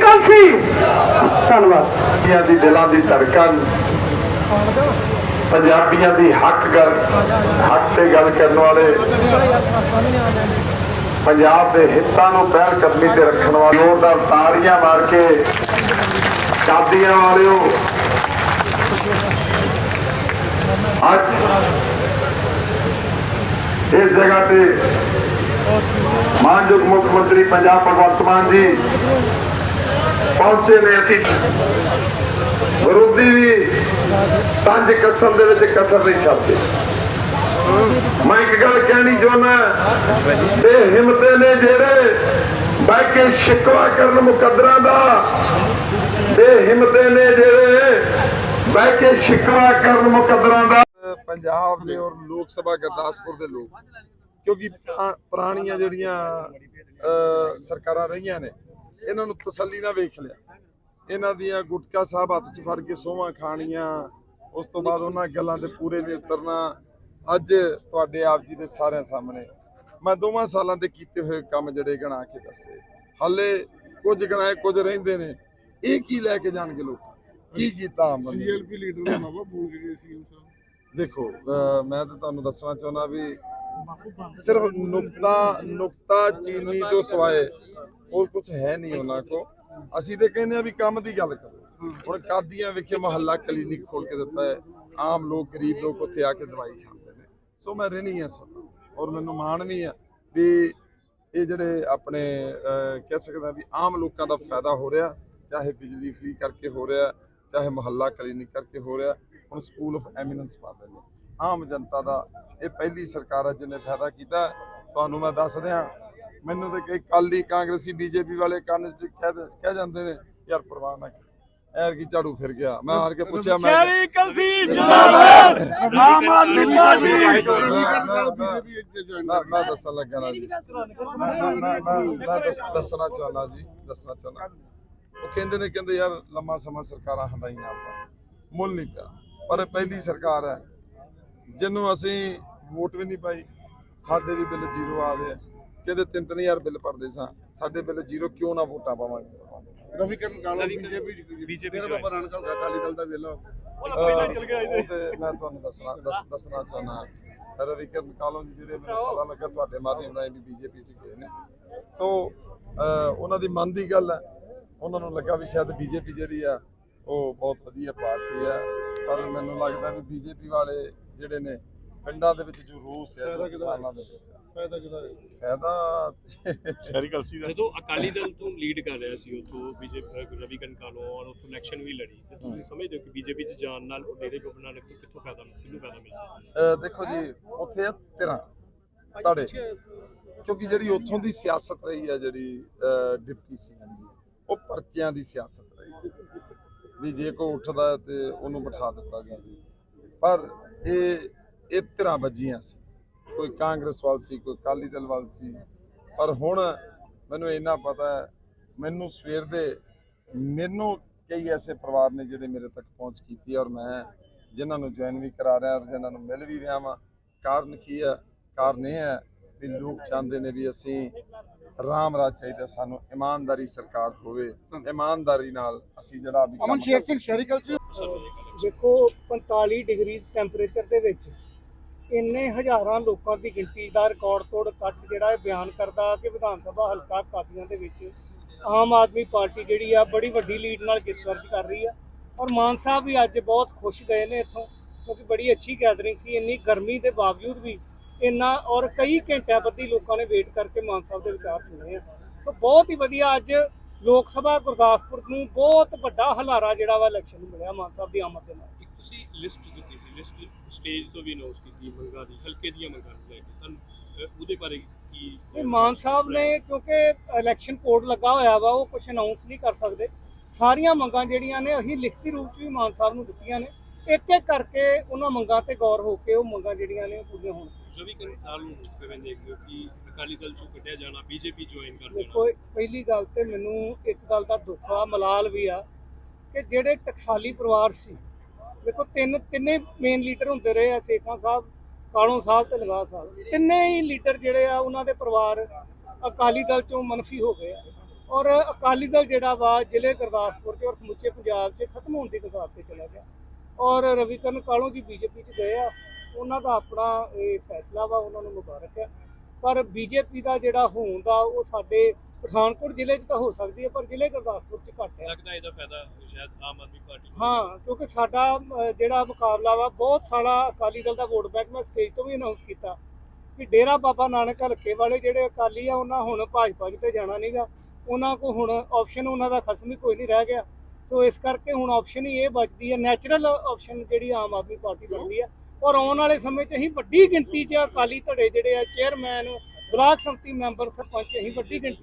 ਕਲਸੀ ਧੰਨਵਾਦ। ਪੰਜਾਬੀਆਂ ਦੀ ਦਿਲਾਂ ਦੀ ਧੜਕਣ ਪੰਜਾਬੀਆਂ ਦੀ ਹੱਕ ਗੱਲ, ਹੱਕ ਤੇ ਗੱਲ ਕਰਨ ਵਾਲੇ, ਪੰਜਾਬ ਦੇ ਹਿੱਤਾਂ ਨੂੰ ਪਹਿਲ ਕਦਮੀ ਤੇ ਰੱਖਣ ਵਾਲੇ, ਜ਼ੋਰਦਾਰ ਤਾੜੀਆਂ ਮਾਰ ਕੇ ਕਾਦੀਆਂ ਵਾਲਿਓ, ਅੱਜ ਇਸ ਜਗ੍ਹਾ ਤੇ ਮਾਨਯੋਗ ਮੁੱਖ ਮੰਤਰੀ ਪੰਜਾਬ ਭਗਵੰਤ ਮਾਨ ਜੀ ਪਹੁੰਚੇ ਨੇ ਅਸੀਂ। ਵਿਰੋਧੀ ਵੀ ਪੰਜ ਕਸਮ ਦੇ ਵਿੱਚ ਕਸਰ ਨਹੀਂ ਛੱਡਦੇ। ਮੈਂ ਇੱਕ ਗੱਲ ਕਹਿਣੀ ਚਾਹੁੰਦਾ ਇਹ ਹਿੰਮਤੇ ਨੇ ਜਿਹੜੇ ਬਹਿ ਕੇ ਸ਼ਿਕਵਾ ਕਰਨ ਮੁਕੱਦਰਾਂ ਦਾ ਇਹ ਹਿੰਮਤੇ ਨੇ ਜਿਹੜੇ ਬਹਿ ਕੇ ਸ਼ਿਕਵਾ ਕਰਨ ਮੁਕੱਦਰਾਂ ਦਾ। ਪੰਜਾਬ ਦੇ ਔਰ ਲੋਕ ਸਭਾ ਗੁਰਦਾਸਪੁਰ ਦੇ ਲੋਕ, ਕਿਉਂਕਿ ਪੁਰਾਣੀਆਂ ਜਿਹੜੀਆਂ ਸਰਕਾਰਾਂ ਰਹੀਆਂ ਨੇ ਇਹਨਾਂ ਨੂੰ ਤਸੱਲੀ ਨਾਲ ਵੇਖ ਲਿਆ। ਇਹਨਾਂ ਦੀਆਂ ਗੁਟਕਾ ਸਾਹਿਬ ਹੱਥ 'ਚ ਫੜ ਕੇ ਸੋਹਾਂ ਖਾਣੀਆਂ ਉਸ ਤੋਂ ਬਾਅਦ ਉਹਨਾਂ ਗੱਲਾਂ ਤੇ ਪੂਰੇ ਨਹੀਂ ਉਤਰਨਾ ਅੱਜ ਤੁਹਾਡੇ ਆਪ ਜੀ ਦੇ ਸਾਰਿਆਂ ਸਾਹਮਣੇ। ਮੈਂ ਦੋਵਾਂ ਸਾਲਾਂ ਦੇ ਕੀਤੇ ਹੋਏ ਕੰਮ ਜਿਹੜੇ ਗਣਾ ਕੇ ਦੱਸੇ। ਹਾਲੇ ਕੁਝ ਗਣਾਏ ਕੁਝ ਰਹਿੰਦੇ ਨੇ। ਇਹ ਕੀ ਲੈ ਕੇ ਜਾਣਗੇ ਲੋਕਾਂ? ਕੀ ਕੀਤਾ ਆਮ ਬੰਦੇ ਨੇ? ਸੀਐਲਪੀ ਲੀਡਰ ਦਾ ਨਾਵਾ ਭੁੱਲ ਗਏ ਸੀ ਉਸ ਦੇਖੋ ਮੈਂ ਤਾਂ ਤੁਹਾਨੂੰ ਦੱਸਣਾ ਚਾਹੁੰਦਾ ਵੀ ਸਿਰਫ ਨੁਕਤਾ ਨੁਕਤਾ ਚੀਨੀ ਤੋਂ ਸਿਵਾਏ ਹੋਰ ਕੁਝ ਹੈ ਨਹੀਂ ਉਹਨਾਂ ਕੋ ਅਸੀਂ ਤੇ ਕਹਿੰਦੇ ਆ ਵੀ ਕੰਮ ਦੀ ਗੱਲ ਕਰੋ। ਹੁਣ ਕਾਦੀਆਂ ਵਿਖੇ ਮਹੱਲਾ ਕਲੀਨਿਕ ਖੋਲ ਕੇ ਦਿੱਤਾ ਹੈ। ਆਮ ਲੋਕ ਗਰੀਬ ਲੋਕ ਉੱਥੇ ਆ ਕੇ ਦਵਾਈ ਖਾਂਦੇ ਨੇ। ਸੋ ਮੈਂ ਰਹਿਣੀ ਆ ਸਦਾ। ਔਰ ਮੈਨੂੰ ਮਾਣ ਵੀ ਆ ਵੀ ਇਹ ਜਿਹੜੇ ਆਪਣੇ ਕਹਿ ਸਕਦਾ ਵੀ ਆਮ ਲੋਕਾਂ ਦਾ ਫਾਇਦਾ ਹੋ ਰਿਹਾ। ਚਾਹੇ ਬਿਜਲੀ ਫ੍ਰੀ ਕਰਕੇ ਹੋ ਰਿਹਾ ਚਾਹੇ ਮਹੱਲਾ ਕਲੀਨਿਕ ਕਰਕੇ ਹੋ ਰਿਹਾ। ਹੁਣ ਸਕੂਲ ਆਫ ਐਮੀਨੈਂਸ ਪਾ ਰਹੇ ਨੇ। ਆਮ ਜਨਤਾ ਦਾ ਇਹ ਪਹਿਲੀ ਸਰਕਾਰ ਹੈ ਜਿਹਨੇ ਫਾਇਦਾ ਕੀਤਾ। ਤੁਹਾਨੂੰ ਮੈਂ ਦੱਸ ਦਿਆਂ ਮੈਨੂੰ ਤੇ ਕਈ ਕਾਲੀ ਕਾਂਗਰਸੀ ਬੀਜੇਪੀ ਵਾਲੇ ਕੰਨ ਚ ਕਹਿ ਜਾਂਦੇ ਨੇ ਯਾਰ ਪਰਵਾਹ ਨਾ ਐਰ ਕੀ ਝਾੜੂ ਫਿਰ ਗਿਆ? ਮੈਂ ਹਾਰ ਕੇ ਪੁੱਛਿਆ ਮੈਂ ਸ਼ਹਿਰੀ ਕਲਸੀ ਜਿੰਦਾਬਾਦ! ਆਮ ਆਦਮੀ ਪਾਰਟੀ! ਮੈਂ ਦੱਸਣ ਲੱਗਾ ਨਾ ਜੀ ਮੈਂ ਮੈਂ- ਮੈਂ ਮੈਂ- ਮੈਂ ਦੱਸ- ਦੱਸਣਾ ਚਾਹੁੰਦਾ ਜੀ ਦੱਸਣਾ ਚਾਹੁੰਦਾ। ਉਹ ਕਹਿੰਦੇ ਨੇ ਕਹਿੰਦੇ ਯਾਰ ਲੰਮਾ ਸਮਾਂ ਸਰਕਾਰਾਂ ਹੰਡਾਈਆਂ ਆਪਾਂ। ਮੁੱਲ ਨਹੀਂ ਪਿਆ। ਪਰ ਇਹ ਪਹਿਲੀ ਸਰਕਾਰ ਹੈ। ਜਿਹਨੂੰ ਅਸੀਂ ਵੋਟ ਵੀ ਨਹੀਂ ਪਾਈ ਸਾਡੇ ਵੀ ਬਿੱਲ ਜ਼ੀਰੋ ਆ ਰਹੇ ਕਹਿੰਦੇ ਤਿੰਨ ਤਿੰਨ ਹਜ਼ਾਰ ਬਿੱਲ ਭਰਦੇ ਸਾਂ। ਸਾਡੇ ਬਿੱਲ ਜ਼ੀਰੋ ਕਿਉਂ ਨਾ ਵੋਟਾਂ ਪਾਵਾਂਗੇ? ਰਵੀ ਕਰਨ ਕਾਲਾ ਬੀਜੇਪੀ ਬੀਜੇਪੀ ਮੇਰਾ ਬਾਬਾ ਨਾਨਕ ਦਾ ਅਕਾਲੀ ਦਲ ਦਾ ਵੇਲਾ ਅਹ ਉਹ ਤੇ ਮੈਂ ਤੁਹਾਨੂੰ ਦੱਸਣਾ ਦੱਸ- ਦੱਸਣਾ ਚਾਹੁੰਦਾ ਰਵੀ ਕਰਨ ਕਾਲੋਂ ਜੀ ਜਿਹੜੇ ਮੈਨੂੰ ਪਤਾ ਲੱਗਾ ਤੁਹਾਡੇ ਮਾਧਿਅਮ ਰਾਹੀਂ ਵੀ ਬੀਜੇਪੀ ਚ ਗਏ ਨੇ। ਸੋ ਉਹਨਾਂ ਦੀ ਮਨ ਦੀ ਗੱਲ ਹੈ। ਉਹਨਾਂ ਨੂੰ ਲੱਗਾ ਵੀ ਸ਼ਾਇਦ ਬੀਜੇਪੀ ਜਿਹੜੀ ਆ ਉਹ ਬਹੁਤ ਵਧੀਆ ਪਾਰਟੀ ਆ ਪਰ ਮੈਨੂੰ ਲੱਗਦਾ ਵੀ ਬੀਜੇਪੀ ਵਾਲੇ ਜਿਹੜੇ ਨੇ ਪਿੰਡਾਂ ਦੇ ਵਿੱਚ ਜੋ ਰੋਸ ਹੈ ਜੋ ਕਿਸਾਨਾਂ ਦੇ ਵਿੱਚ। ਫਾਇਦਾ ਕਿਦਾ ਫਾਇਦਾ ਜਦੋਂ ਅਕਾਲੀ ਦਲ ਤੋਂ ਲੀਡ ਕਰ ਰਿਹਾ ਸੀ ਉਥੋਂ ਬੀਜੇਪੀ ਰਵੀ ਕੰਕਾਲੋ ਔਰ ਉਥੋਂ ਇਲੈਕਸ਼ਨ ਵੀ ਲੜੀ। ਤੇ ਤੁਸੀਂ ਸਮਝਦੇ ਹੋ ਕਿ ਬੀਜੇਪੀ ਚ ਜਾਣ ਨਾਲ ਉਹ ਡੇਰੇ ਗੋਬਿੰਦ ਨਾਨਕ ਤੋਂ ਕਿੱਥੋਂ ਫਾਇਦਾ ਕਿਹਨੂੰ ਫਾਇਦਾ ਮਿਲ ਸਕਦਾ? ਦੇਖੋ ਜੀ ਉੱਥੇ ਆ ਧਿਰਾਂ ਤੁਹਾਡੇ। ਕਿਉਂਕਿ ਜਿਹੜੀ ਉੱਥੋਂ ਦੀ ਸਿਆਸਤ ਰਹੀ ਹੈ ਜਿਹੜੀ ਡਿਪਟੀ ਸੀਐਮ ਦੀ ਉਹ ਪਰਚਿਆਂ ਦੀ ਸਿਆਸਤ ਰਹੀ। ਵੀ ਜੇ ਕੋਈ ਉੱਠਦਾ ਹੈ ਤੇ ਉਹਨੂੰ ਬਿਠਾ ਦਿੱਤਾ ਗਿਆ। ਜੀ ਪਰ ਇਹ ਇਹ ਧਿਰਾਂ ਵੱਜੀਆਂ ਸੀ। ਕੋਈ ਕਾਂਗਰਸ ਵੱਲ ਸੀ ਕੋਈ ਅਕਾਲੀ ਦਲ ਵੱਲ ਸੀ। ਪਰ ਹੁਣ ਮੈਨੂੰ ਇੰਨਾ ਪਤਾ ਹੈ ਮੈਨੂੰ ਸਵੇਰ ਦੇ ਮੈਨੂੰ ਕਈ ਐਸੇ ਪਰਿਵਾਰ ਨੇ ਜਿਹੜੇ ਮੇਰੇ ਤੱਕ ਪਹੁੰਚ ਕੀਤੀ ਔਰ ਮੈਂ ਜਿਨ੍ਹਾਂ ਨੂੰ ਜੁਆਇਨ ਵੀ ਕਰਾ ਰਿਹਾ ਔਰ ਜਿਨ੍ਹਾਂ ਨੂੰ ਮਿਲ ਵੀ ਰਿਹਾ ਵਾਂ। ਕਾਰਨ ਕੀ ਹੈ? ਕਾਰਨ ਇਹ ਹੈ ਵੀ ਲੋਕ ਚਾਹੁੰਦੇ ਨੇ ਵੀ ਅਸੀਂ ਰਾਮ ਰਾਜ ਚਾਹੀਦਾ ਸਾਨੂੰ ਇਮਾਨਦਾਰੀ ਸਰਕਾਰ ਹੋਵੇ। ਇਮਾਨਦਾਰੀ ਨਾਲ ਅਸੀਂ ਜਿਹੜਾ ਵੀ ਅਮਨ ਕੰਮ ਸ਼ੇਰ ਸਿੰਘ ਸ਼ਹਿਰੀ ਕਲਸੀ ਦੇਖੋ 45 ਡਿਗਰੀ ਟੈਂਪਰੇਚਰ ਦੇ ਵਿੱਚ ਇੰਨੇ ਹਜ਼ਾਰਾਂ ਲੋਕਾਂ ਦੀ ਗਿਣਤੀ ਦਾ ਰਿਕਾਰਡ ਤੋੜ ਇਕੱਠ ਜਿਹੜਾ ਇਹ ਬਿਆਨ ਕਰਦਾ ਕਿ ਵਿਧਾਨ ਸਭਾ ਹਲਕਾ ਕਾਦੀਆਂ ਦੇ ਵਿੱਚ ਆਮ ਆਦਮੀ ਪਾਰਟੀ ਜਿਹੜੀ ਆ ਬੜੀ ਵੱਡੀ ਲੀਡ ਨਾਲ ਜਿੱਤ ਦਰਜ ਕਰ ਰਹੀ ਆ। ਔਰ ਮਾਨ ਸਾਹਿਬ ਵੀ ਅੱਜ ਬਹੁਤ ਖੁਸ਼ ਗਏ ਨੇ ਇੱਥੋਂ, ਕਿਉਂਕਿ ਬੜੀ ਅੱਛੀ ਗੈਦਰਿੰਗ ਸੀ, ਇੰਨੀ ਗਰਮੀ ਦੇ ਬਾਵਜੂਦ ਵੀ ਇੰਨਾ ਔਰ ਕਈ ਘੰਟਿਆਂ ਬੱਧੀ ਲੋਕਾਂ ਨੇ ਵੇਟ ਕਰਕੇ ਮਾਨ ਸਾਹਿਬ ਦੇ ਵਿਚਾਰ ਸੁਣੇ ਆ। ਸੋ ਬਹੁਤ ਹੀ ਵਧੀਆ ਅੱਜ ਲੋਕ ਸਭਾ ਗੁਰਦਾਸਪੁਰ ਨੂੰ ਬਹੁਤ ਵੱਡਾ ਹਲਾਰਾ ਜਿਹੜਾ ਵਾ ਇਲੈਕਸ਼ਨ ਨੂੰ ਮਿਲਿਆ ਮਾਨ ਸਾਹਿਬ ਦੀ ਆਮਦ ਦੇ ਨਾਲ। ਲਿਸਟ ਦਿੱਤੀ ਸੀ ਲਿਸਟ ਸਟੇਜ ਤੋਂ ਵੀ ਅਨਾਉਂਸ ਕੀਤੀ ਮੰਗਾਂ ਦੀ ਹਲਕੇ ਦੀਆਂ ਮੰਗਾਂ ਨੂੰ ਲੈ ਕੇ। ਤੁਹਾਨੂੰ ਅਹ, ਉਹਦੇ ਬਾਰੇ ਕੀ ਇਹ ਮਾਨ ਸਾਹਿਬ ਨੇ ਕਿਉਂਕਿ ਇਲੈਕਸ਼ਨ ਕੋਡ ਲੱਗਾ ਹੋਇਆ ਵਾ ਉਹ ਕੁਝ ਅਨਾਉਂਸ ਨਹੀਂ ਕਰ ਸਕਦੇ। ਸਾਰੀਆਂ ਮੰਗਾਂ ਜਿਹੜੀਆਂ ਨੇ ਅਸੀਂ ਲਿਖਤੀ ਰੂਪ 'ਚ ਵੀ ਮਾਨ ਸਾਹਿਬ ਨੂੰ ਦਿੱਤੀਆਂ ਨੇ। ਇੱਕ ਇੱਕ ਕਰਕੇ ਉਹਨਾਂ ਮੰਗਾਂ ਤੇ ਗੌਰ ਹੋ ਕੇ ਉਹ ਮੰਗਾਂ ਜਿਹੜੀਆਂ ਨੇ ਉਹ ਪੂਰੀਆਂ ਹੋਣ। ਰਵੀ ਕੰਕਾਲ ਨੂੰ ਕਿਵੇਂ ਦੇਖਦੇ ਹੋ ਕਿ ਅਕਾਲੀ ਦਲ ਚੋਂ ਕੱਢਿਆ ਜਾਣਾ ਬੀਜੇਪੀ ਜੁਆਇਨ ਕਰ ਦੇਖੋ ਦੇਣਾ? ਪਹਿਲੀ ਗੱਲ ਤੇ ਮੈਨੂੰ ਇੱਕ ਗੱਲ ਦਾ ਦੁੱਖ ਆ ਮਲਾਲ ਵੀ ਆ ਕਿ ਜਿਹੜੇ ਟਕਸਾਲੀ ਪਰਿਵਾਰ ਸੀ ਦੇਖੋ, ਤਿੰਨ ਤਿੰਨੇ ਮੇਨ ਲੀਡਰ ਹੁੰਦੇ ਰਹੇ ਆ, ਸੇਖਾਂ ਸਾਹਿਬ, ਕਾਲੋਂ ਸਾਹਿਬ ਤੇ ਲਗਾ ਸਾਹਿਬ। ਤਿੰਨੇ ਹੀ ਲੀਡਰ ਜਿਹੜੇ ਆ, ਉਹਨਾਂ ਦੇ ਪਰਿਵਾਰ ਅਕਾਲੀ ਦਲ ਚੋਂ ਮਨਫੀ ਹੋ ਗਏ ਆ। ਔਰ ਅਕਾਲੀ ਦਲ ਜਿਹੜਾ ਵਾ, ਜ਼ਿਲ੍ਹੇ ਗੁਰਦਾਸਪੁਰ 'ਚ ਔਰ ਸਮੁੱਚੇ ਪੰਜਾਬ 'ਚ ਖਤਮ ਹੋਣ ਦੀ ਕਗਾਰ ਤੇ ਚਲਾ ਗਿਆ। ਔਰ ਰਵੀਕਰਨ ਕਾਲੋਂ ਜੀ ਬੀਜੇਪੀ 'ਚ ਗਏ ਆ, ਉਹਨਾਂ ਦਾ ਆਪਣਾ ਇਹ ਫੈਸਲਾ ਵਾ, ਉਹਨਾਂ ਨੂੰ ਮੁਬਾਰਕ ਹੈ ਪਰ ਬੀਜੇਪੀ ਦਾ ਜਿਹੜਾ ਹੋਣ ਦਾ ਉਹ ਸਾਡੇ ਪਠਾਨਕੋਟ ਜ਼ਿਲ੍ਹੇ 'ਚ ਤਾਂ ਹੋ ਸਕਦੀ ਹੈ ਪਰ ਜ਼ਿਲ੍ਹੇ ਗੁਰਦਾਸਪੁਰ 'ਚ ਘੱਟ ਹੈ। ਲੱਗਦਾ ਇਹਦਾ ਫਾਇਦਾ ਸ਼ਾਇਦ ਆਮ ਆਦਮੀ ਪਾਰਟੀ ਨੂੰ। ਹਾਂ ਕਿਉਂਕਿ ਸਾਡਾ ਜਿਹੜਾ ਮੁਕਾਬਲਾ ਵਾ ਬਹੁਤ ਸਾਰਾ ਅਕਾਲੀ ਦਲ ਦਾ ਵੋਟ ਬੈਂਕ ਮੈਂ ਸਟੇਜ ਤੋਂ ਵੀ ਅਨਾਉਂਸ ਕੀਤਾ ਕਿ ਡੇਰਾ ਬਾਬਾ ਨਾਨਕ ਹਲਕੇ ਵਾਲੇ ਜਿਹੜੇ ਅਕਾਲੀ ਆ ਉਹਨਾਂ ਹੁਣ ਭਾਜਪਾ 'ਚ ਤੇ ਜਾਣਾ ਨਹੀਂਗਾ ਉਹਨਾਂ ਕੋ ਹੁਣ ਆਪਸ਼ਨ ਉਹਨਾਂ ਦਾ ਖਸਮ ਹੀ ਕੋਈ ਨਹੀਂ ਰਹਿ ਗਿਆ। ਸੋ ਇਸ ਕਰਕੇ ਹੁਣ ਆਪਸ਼ਨ ਹੀ ਇਹ ਬਚਦੀ ਹੈ ਨੈਚੁਰਲ ਆਪਸ਼ਨ ਜਿਹੜੀ ਆਮ ਆਦਮੀ ਪਾਰਟੀ ਬਣਦੀ ਹੈ। ਔਰ ਆਉਣ ਵਾਲੇ ਸਮੇਂ 'ਚ ਅਸੀਂ ਵੱਡੀ ਗਿਣਤੀ 'ਚ ਅਕਾਲੀ ਧੜੇ ਜਿਹੜੇ ਆ chairman block samiti member, sarpanch, ਅਸੀਂ ਵੱਡੀ ਗਿਣਤੀ